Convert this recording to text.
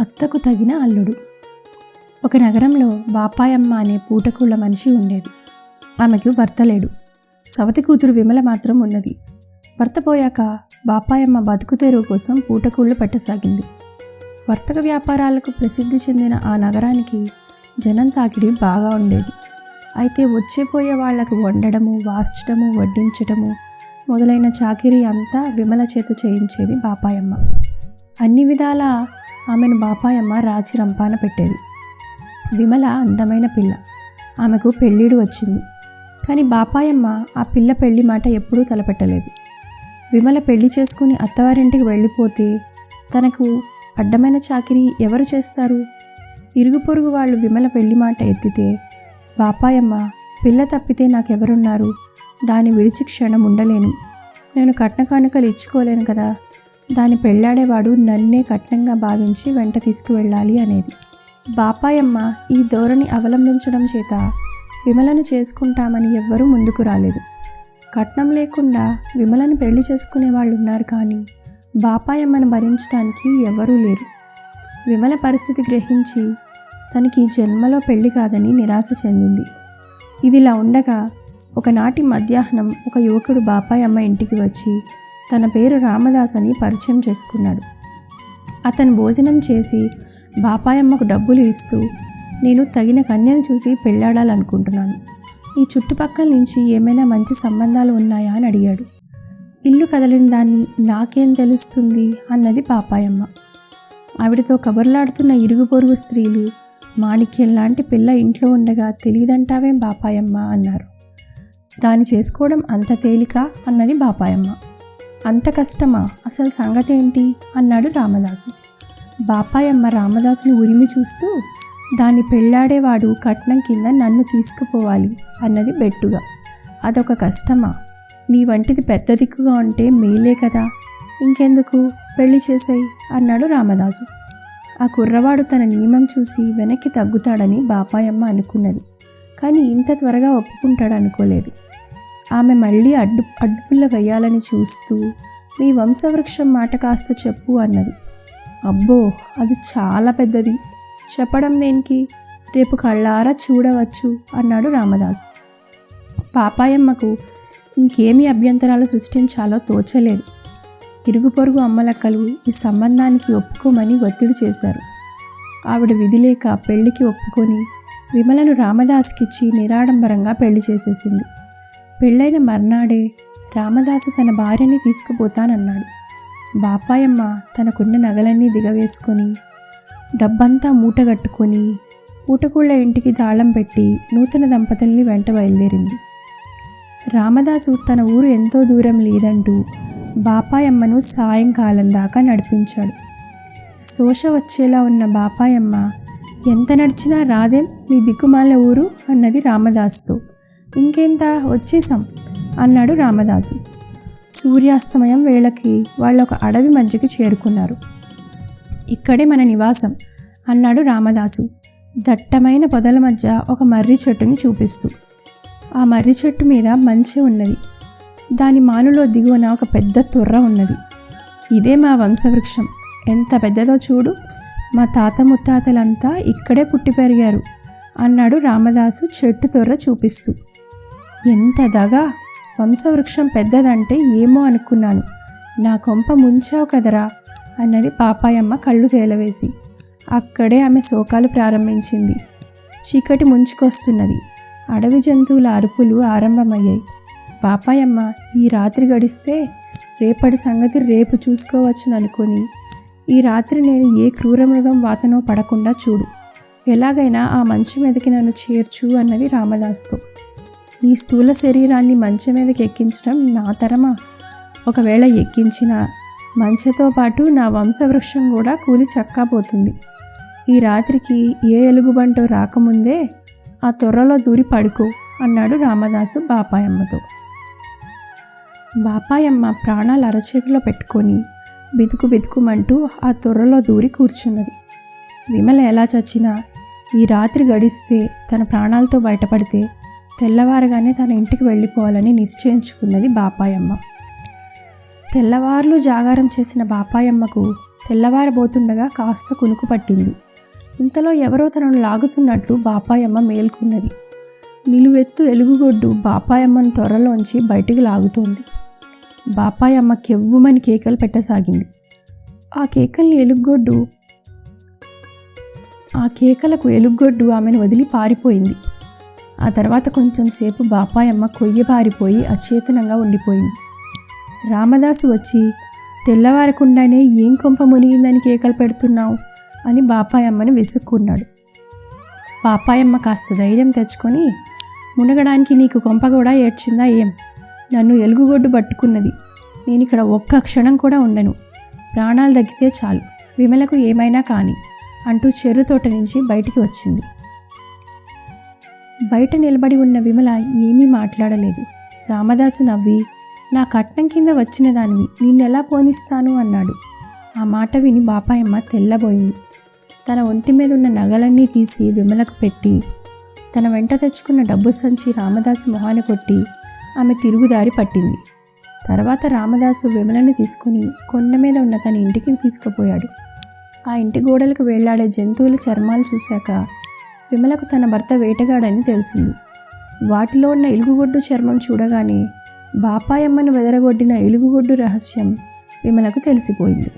అత్తకు తగిన అల్లుడు. ఒక నగరంలో బాపాయమ్మ అనే పూటకుళ్ళ మనిషి ఉండేది. ఆమెకు భర్త లేడు. సవతి కూతురు విమల మాత్రం ఉన్నది. భర్త పోయాక బాపాయమ్మ బతుకుతెరువు కోసం పూటకూళ్ళు పెట్టసాగింది. వర్తక వ్యాపారాలకు ప్రసిద్ధి చెందిన ఆ నగరానికి జనం తాకిడి బాగా ఉండేది. అయితే వచ్చేపోయే వాళ్ళకు వండడము వార్చడము వడ్డించడము మొదలైన చాకిరీ అంతా విమల చేత చేయించేది బాపాయమ్మ. అన్ని విధాల ఆమెను బాపాయమ్మ రాచి రంపాన పెట్టేది. విమల అందమైన పిల్ల. ఆమెకు పెళ్ళిడు వచ్చింది. కానీ బాపాయమ్మ ఆ పిల్ల పెళ్ళి మాట ఎప్పుడూ తలపెట్టలేదు. విమల పెళ్ళి చేసుకుని అత్తవారింటికి వెళ్ళిపోతే తనకు అడ్డమైన చాకిరీ ఎవరు చేస్తారు? ఇరుగు పొరుగు వాళ్ళు విమల పెళ్ళి మాట ఎత్తితే బాపాయమ్మ పిల్ల తప్పితే నాకెవరున్నారు? దాని విడిచి క్షణం ఉండలేను. నేను కట్న కానుకలు ఇచ్చుకోలేను కదా. దాని పెళ్ళాడేవాడు నన్నే కట్నంగా భావించి వెంట తీసుకువెళ్ళాలి అనేది. బాపాయమ్మ ఈ ధోరణి అవలంబించడం చేత విమలను చేసుకుంటామని ఎవ్వరూ ముందుకు రాలేదు. కట్నం లేకుండా విమలను పెళ్ళి చేసుకునే వాళ్ళు ఉన్నారు కానీ బాపాయమ్మను భరించడానికి ఎవరూ లేరు. విమల పరిస్థితి గ్రహించి తనకి జన్మలో పెళ్ళి కాదని నిరాశ చెందింది. ఇదిలా ఉండగా ఒకనాటి మధ్యాహ్నం ఒక యువకుడు బాపాయమ్మ ఇంటికి వచ్చి తన పేరు రామదాస్ అని పరిచయం చేసుకున్నాడు. అతను భోజనం చేసి బాపాయమ్మకు డబ్బులు ఇస్తూ నేను తగిన కన్యను చూసి పెళ్ళాడాలనుకుంటున్నాను ఈ చుట్టుపక్కల నుంచి ఏమైనా మంచి సంబంధాలు ఉన్నాయా? అని అడిగాడు. ఇల్లు కదలిన దాన్ని నాకేం తెలుస్తుంది? అన్నది పాపాయమ్మ ఆవిడతో కబర్లాడుతున్న ఇరుగు పొరుగు స్త్రీలు మాణిక్యం లాంటి పిల్ల ఇంట్లో ఉండగా తెలియదంటావేం బాపాయమ్మ? అన్నారు. దాన్ని చేసుకోవడం అంత తేలిక? అన్నది బాపాయమ్మ. అంత కష్టమా? అసలు సంగతి ఏంటి అన్నాడు రామదాసు. బాపాయమ్మ రామదాసుని ఉరిమి చూస్తూ దాన్ని పెళ్ళాడేవాడు కట్నం కింద నన్ను తీసుకుపోవాలి అన్నది బెట్టుగా. అదొక కష్టమా? నీ వంటిది పెద్ద దిక్కుగా ఉంటే మేలే కదా? ఇంకెందుకు? పెళ్ళి చేసాయి అన్నాడు రామదాసు. ఆ కుర్రవాడు తన నియమం చూసి వెనక్కి తగ్గుతాడని బాపాయమ్మ అనుకున్నది. కానీ ఇంత త్వరగా ఒప్పుకుంటాడు అనుకోలేదు ఆమె మళ్ళీ అడ్డు అడ్డుపిల్ల వేయాలని చూస్తూ మీ వంశవృక్షం మాట కాస్త చెప్పు అన్నది. అబ్బో అది చాలా పెద్దది. చెప్పడం దేనికి? రేపు కళ్ళారా చూడవచ్చు అన్నాడు రామదాసు. పాపాయమ్మకు ఇంకేమి అభ్యంతరాలు సృష్టించాలో తోచలేదు. ఇరుగు పొరుగు అమ్మలక్కలు ఈ సంబంధానికి ఒప్పుకోమని ఒత్తిడి చేశారు. ఆవిడ విధిలేక పెళ్ళికి ఒప్పుకొని విమలను రామదాస్కిచ్చి నిరాడంబరంగా పెళ్ళి చేసేసింది. పెళ్ళైన మర్నాడే రామదాసు తన భార్యని తీసుకుపోతానన్నాడు. బాపాయమ్మ తనకున్న నగలన్నీ దిగవేసుకొని డబ్బంతా మూటగట్టుకొని పూటకూళ్ళ ఇంటికి తాళం పెట్టి నూతన దంపతుల్ని వెంట బయలుదేరింది. రామదాసు తన ఊరు ఎంతో దూరం లేదంటూ బాపాయమ్మను సాయంకాలం దాకా నడిపించాడు. శోష వచ్చేలా ఉన్న బాపాయమ్మ ఎంత నడిచినా రాదేం? మీ దిక్కుమాల ఊరు? అన్నది రామదాసుతో. ఇంకెంత? వచ్చేసాం అన్నాడు రామదాసు. సూర్యాస్తమయం వేళకి వాళ్ళు ఒక అడవి మధ్యకి చేరుకున్నారు. ఇక్కడే మన నివాసం అన్నాడు రామదాసు. దట్టమైన పొదల మధ్య ఒక మర్రి చెట్టుని చూపిస్తూ. ఆ మర్రి చెట్టు మీద మంచి ఉన్నది. దాని మానులో దిగువన ఒక పెద్ద తొర్ర ఉన్నది. ఇదే మా వంశవృక్షం. ఎంత పెద్దదో చూడు. మా తాత ముత్తాతలంతా ఇక్కడే పుట్టి పెరిగారు అన్నాడు రామదాసు చెట్టు తొర్ర చూపిస్తూ. ఎంతదగా వంశవృక్షం పెద్దదంటే ఏమో అనుకున్నాను. నా కొంప ముంచావు కదరా? అన్నది పాపాయమ్మ కళ్ళు తేలవేసి. అక్కడే ఆమె శోకాలు ప్రారంభించింది. చీకటి ముంచుకొస్తున్నది. అడవి జంతువుల అరుపులు ఆరంభమయ్యాయి. పాపాయమ్మ ఈ రాత్రి గడిస్తే రేపటి సంగతి రేపు చూసుకోవచ్చును అనుకుని ఈ రాత్రి నేను ఏ క్రూరమృగం వాతనో పడకుండా చూడు. ఎలాగైనా ఆ మంచి మీదకి నన్ను చేర్చు అన్నది రామదాస్తో నీ స్థూల శరీరాన్ని మంచం మీదకి ఎక్కించడం నా తరమా? ఒకవేళ ఎక్కించిన మంచతో పాటు నా వంశవృక్షం కూడా కూలి చక్కాపోతుంది ఈ రాత్రికి ఏ ఎలుగుబంటో రాకముందే ఆ తొర్రలో దూరి పడుకో అన్నాడు రామదాసు బాపాయమ్మతో. బాపాయమ్మ ప్రాణాలు అరచేతిలో పెట్టుకొని బితుకు బితుకుమంటూ ఆ తొర్రలో దూరి కూర్చున్నది. విమల ఎలా చచ్చినా ఈ రాత్రి గడిస్తే తన ప్రాణాలతో బయటపడితే తెల్లవారగానే తన ఇంటికి వెళ్ళిపోవాలని నిశ్చయించుకున్నది బాపాయమ్మ. తెల్లవార్లు జాగారం చేసిన బాపాయమ్మకు తెల్లవారబోతుండగా కాస్త కునుకు పట్టింది. ఇంతలో ఎవరో తనను లాగుతున్నట్లు బాపాయమ్మ మేల్కున్నది. నిలువెత్తు ఎలుగుగొడ్డు బాపాయమ్మను త్వరలోంచి బయటికి లాగుతోంది. బాపాయమ్మ కెవ్వుమని కేకలు పెట్టసాగింది. ఆ కేకల్ని ఎలుగుగొడ్డు ఆ కేకలకు ఎలుగుగొడ్డు ఆమెను వదిలి పారిపోయింది. ఆ తర్వాత కొంచెం సేపు బాపాయమ్మ కొయ్యబారిపోయి అచేతనంగా ఉండిపోయింది. రామదాసు వచ్చి తెల్లవారకుండానే ఏం కొంప మునిగిందని కేకలు పెడుతున్నావు? అని బాపాయమ్మని విసుక్కున్నాడు. బాపాయమ్మ కాస్త ధైర్యం తెచ్చుకొని మునగడానికి నీకు కొంప కూడా ఏడ్చిందా ఏం? నన్ను ఎలుగుగొడ్డు పట్టుకున్నది. నేను ఇక్కడ ఒక్క క్షణం కూడా ఉండను. ప్రాణాలు తగ్గితే చాలు. విమలకు ఏమైనా కానీ అంటూ చెర్రు తోట నుంచి బయటికి వచ్చింది. బయట నిలబడి ఉన్న విమల ఏమీ మాట్లాడలేదు. రామదాసు నవ్వి నా కట్నం కింద వచ్చిన దానివి నిన్నెలా పోనిస్తాను? అన్నాడు. ఆ మాట విని బాపాయమ్మ తెల్లబోయింది. తన ఒంటి మీద ఉన్న నగలన్నీ తీసి విమలకు పెట్టి తన వెంట తెచ్చుకున్న డబ్బు సంచి రామదాసు మొహాన్ని కొట్టి ఆమె తిరుగుదారి పట్టింది. తర్వాత రామదాసు విమలను తీసుకుని కొండ మీద ఉన్న తన ఇంటికి తీసుకుపోయాడు. ఆ ఇంటి గోడలకు వేళ్ళాడే జంతువుల చర్మాలు చూశాక విమలకు తన భర్త వేటగాడని తెలిసింది. వాటిలో ఉన్న ఎలుగుగొడ్డు చర్మం చూడగానే బాపాయమ్మను వెదరగొట్టిన ఎలుగుగొడ్డు రహస్యం విమలకు తెలిసిపోయింది.